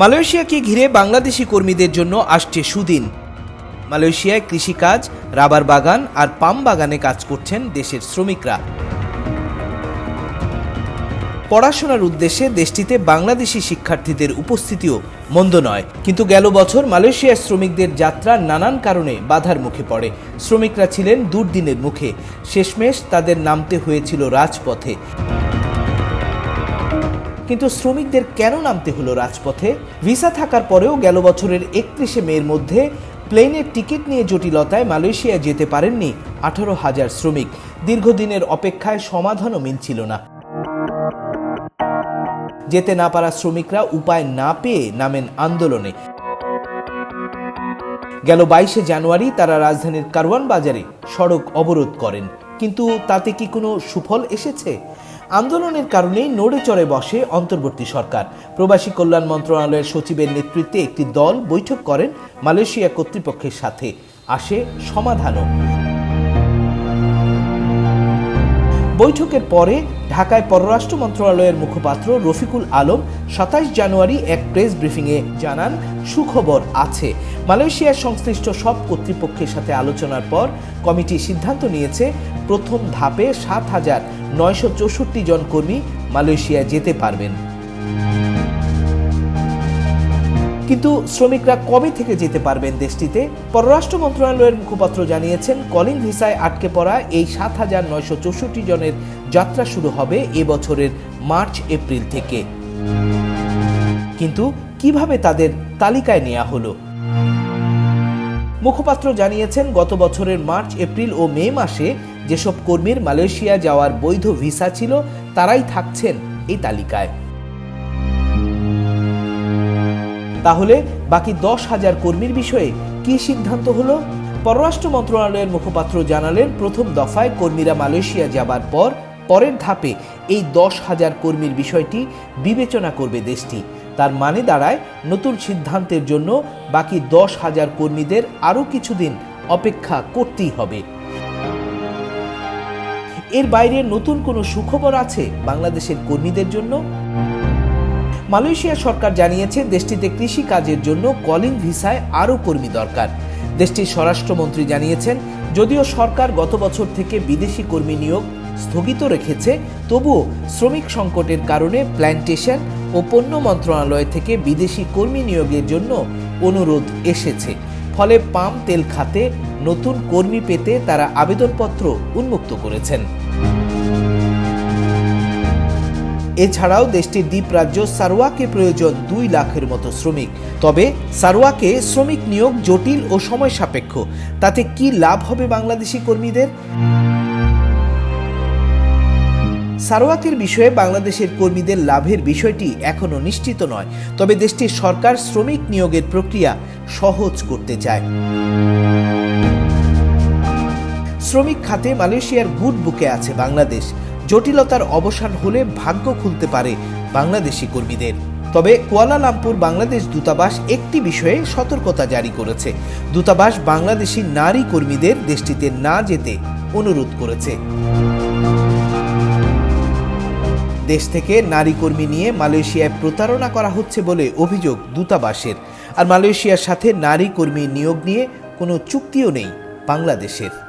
মালয়েশিয়াকে ঘিরে বাংলাদেশি কর্মীদের জন্য আসছে সুদিন। মালয়েশিয়ায় কৃষিকাজ, রাবার বাগান আর পাম বাগানে কাজ করছেন দেশের শ্রমিকরা। পড়াশোনার উদ্দেশ্যে দেশটিতে বাংলাদেশি শিক্ষার্থীদের উপস্থিতিও মন্দ নয়। কিন্তু গেল বছর মালয়েশিয়ার শ্রমিকদের যাত্রা নানান কারণে বাধার মুখে পড়ে। শ্রমিকরা ছিলেন দুর্দিনের মুখে। শেষমেশ তাদের নামতে হয়েছিল রাজপথে। কিন্তু শ্রমিকদের কেন নামতে হলো রাজপথে? ভিসা থাকার পরেও গেল বছরের একত্রিশে মের মধ্যে প্লেনের টিকিট নিয়ে জটিলতায় মালয়েশিয়া যেতে পারেননি আঠারো হাজার শ্রমিক। দীর্ঘদিনের অপেক্ষায় সমাধানও মিলছিল না। যেতে না পারা শ্রমিকরা উপায় না পেয়ে নামেন আন্দোলনে। গেল বাইশে জানুয়ারি তারা রাজধানীর কারওয়ান বাজারে সড়ক অবরোধ করেন। কিন্তু তাতে কি কোনো সুফল এসেছে? আন্দোলনের কারণেই নড়ে চড়ে বসে অন্তর্বর্তী সরকার। প্রবাসী কল্যাণ মন্ত্রণালয়ের সচিবের নেতৃত্বে একটি দল বৈঠক করেন মালয়েশিয়া কর্তৃপক্ষের সাথে। আসে সমাধানও। বৈঠকের পরে ঢাকায় পররাষ্ট্র মন্ত্রণালয়ের মুখপাত্র রফিকুল আলম সাতাশ জানুয়ারি এক প্রেস ব্রিফিংয়ে জানান, সুখবর আছে। মালয়েশিয়ার সংশ্লিষ্ট সব কর্তৃপক্ষের সাথে আলোচনার পর কমিটি সিদ্ধান্ত নিয়েছে, প্রথম ধাপে সাত হাজার নয়শো চৌষট্টি জন কর্মী মালয়েশিয়ায় যেতে পারবেন। কিন্তু শ্রমিকরা কবে থেকে যেতে পারবেন দেশটিতে? পররাষ্ট্র মন্ত্রণালয়ের মুখপাত্র জানিয়েছেন, কলিং ভিসায় আটকে পড়া এই সাত হাজার নয়শো চৌষট্টি জনের যাত্রা শুরু হবে এবছরের মার্চ, এপ্রিল থেকে। কিন্তু কীভাবে তাদের তালিকায় নেওয়া হলো? মুখপাত্র জানিয়েছেন, গত বছরের মার্চ, এপ্রিল ও মে মাসে যেসব কর্মীর মালয়েশিয়া যাওয়ার বৈধ ভিসা ছিল, তারাই থাকছেন এই তালিকায়। তাহলে বাকি দশ হাজার কর্মীর বিষয়ে কি সিদ্ধান্ত হলো? পররাষ্ট্র মন্ত্রণালয়ের মুখপাত্র জানালেন, প্রথম দফায় কর্মীরা মালয়েশিয়া যাবার পর, পরের ধাপে এই দশ হাজার কর্মীর বিষয়টি বিবেচনা করবে দেশটি। তার মানে দাঁড়ায় নতুন সিদ্ধান্তের জন্য বাকি দশ হাজার কর্মীদের আরও কিছুদিন অপেক্ষা করতেই হবে। এর বাইরে নতুন কোনো সুখবর আছে বাংলাদেশের কর্মীদের জন্য? মালয়েশিয়া সরকার জানিয়েছে দেশটিতে কৃষি কাজের জন্য কলিং ভিসায় আরও কর্মী দরকার। দেশটির স্বরাষ্ট্রমন্ত্রী জানিয়েছেন, যদিও সরকার গত বছর থেকে বিদেশি কর্মী নিয়োগ স্থগিত রেখেছে, তবুও শ্রমিক সংকটের কারণে প্ল্যান্টেশন ও পণ্য মন্ত্রণালয় থেকে বিদেশি কর্মী নিয়োগের জন্য অনুরোধ এসেছে। ফলে পাম তেল খাতে নতুন কর্মী পেতে তারা আবেদনপত্র উন্মুক্ত করেছেন। এছাড়াও দেশটির দ্বীপরাজ্য সারোয়াকে প্রয়োজন দুই লাখের মতো শ্রমিক। তবে সারোয়াকে শ্রমিক নিয়োগ জটিল ও সময় সাপেক্ষ। তাতে কি লাভ হবে বাংলাদেশি কর্মীদের? সারোয়াকের বিষয়ে বাংলাদেশের কর্মীদের লাভের বিষয়টি এখনও নিশ্চিত নয়। তবে দেশটির সরকার শ্রমিক নিয়োগের প্রক্রিয়া সহজ করতে চায়। শ্রমিক খাতে মালয়েশিয়ার গুড বুকে আছে বাংলাদেশ। জটিলতার অবসান হলে ভাগ্য খুলতে পারে বাংলাদেশি কর্মীদের। তবে কুয়ালালামপুর বাংলাদেশ দূতাবাস একটি বিষয়ে সতর্কতা জারি করেছে। দূতাবাস বাংলাদেশি নারী কর্মীদের দেশটিতে না যেতে অনুরোধ করেছে। দেশ থেকে নারী কর্মী নিয়ে মালয়েশিয়ায় প্রতারণা করা হচ্ছে বলে অভিযোগ দূতাবাসের। আর মালয়েশিয়ার সাথে নারী কর্মী নিয়োগ নিয়ে কোনো চুক্তিও নেই বাংলাদেশের।